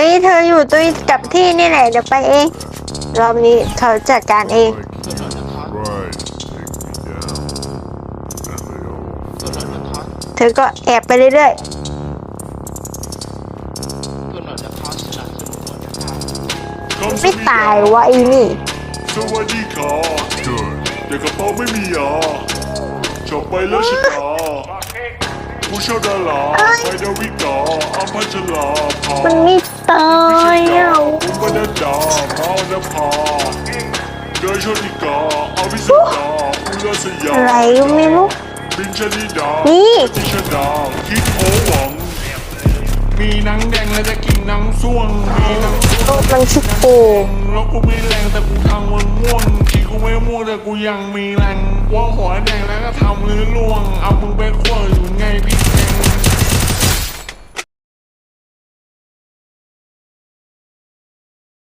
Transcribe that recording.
ฮ้ยเธออยู่ตุยกับที่นี่แหละเดี๋ยวไปเองรอบนี้เขาจัดการเอง Right. Take me down. And they all เธอก็แอบไปเรื่อยตัวหน่อยนะครับสนับสนุนหน่อยนะครับๆไม่ตายวะไอ้นี่ สวัสดีครับเดินเด็กกระเป๋าไม่มียาจบไปแล้วชิตาผู้เช่าดาราไปดาวิกาอัมพัชลาภา มันไม่ตายอะผมบรรดามาอนภาเดยชนิกาอวิสดาอุลสยาอะไรก็ไม่รู้บินชนิดานี่ติชดาคิดโอหวังมีหนังแดงและจะกินหนังส่วงมีหนังส่วงมันชิโกงแล้วกูไม่แรงแต่กูทำมันม่วนที่กูไม่ม่วงแต่กูยังมีแรงว่าหัวแดงแล้วก็ทำมือล่วงเอามึงไปขั้วอยู่ไงพี่